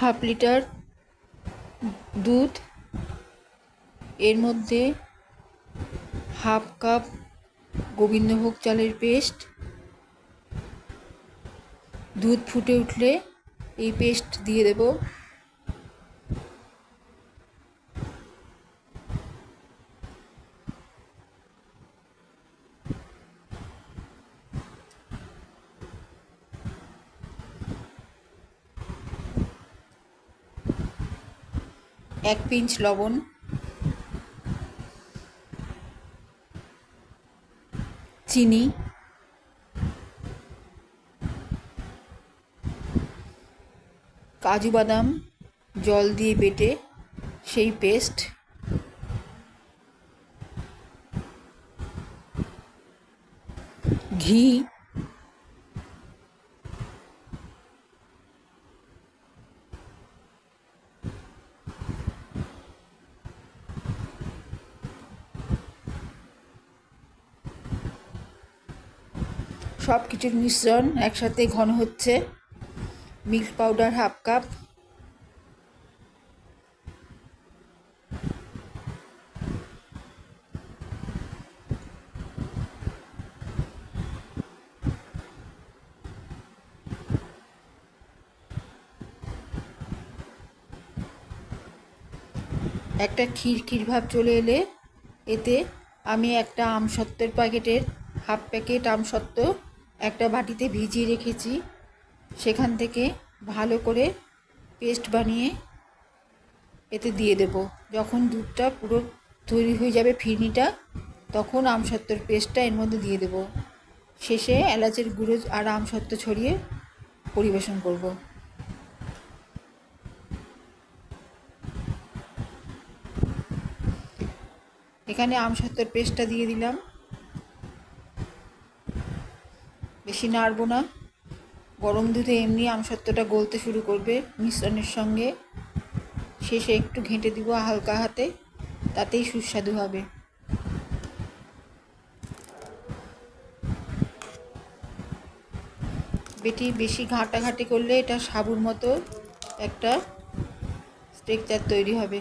Half litre দুধ, এর মধ্যে হাফ কাপ গোবিন্দভোগ চালের পেস্ট। দুধ ফুটে উঠলে এই পেস্ট দিয়ে দেব। এক পিঞ্চ লবণ। চিনি। কাজু বাদাম জল দিয়ে বেটে সেই পেস্ট। ঘি সব কিছুর মিশ্রণ একসাথে ঘন হচ্ছে। Milk powder half cup. একটা ক্ষীর ভাব চলে এলে এতে আমি একটা আমসত্ত্বের প্যাকেটের হাফ প্যাকেট আমসত্ত্ব একটা বাটিতে ভিজিয়ে রেখেছি। সেখান থেকে ভালো করে পেস্ট বানিয়ে এতে দিয়ে দেব। যখন দুধটা পুরো তৈরি হয়ে যাবে ফিরনিটা, তখন আমসত্ত্বর পেস্টটা এর মধ্যে দিয়ে দেব। শেষে এলাচের গুঁড়ো আর আমসত্ত্ব ছড়িয়ে পরিবেশন করব। এখানে আমসত্ত্বর পেস্টটা দিয়ে দিলাম। বেশি নাড়বো না। গরম দুধে এমনি আমসত্ত্বটা গলতে শুরু করবে মিশ্রণের সঙ্গে। শেষে একটু ঘেঁটে দিব হালকা হাতে, তাতেই সুস্বাদু হবে। বেটি, বেশি ঘাঁটাঘাঁটি করলে এটা সাবুর মতো একটা স্ট্রেকচার তৈরি হবে।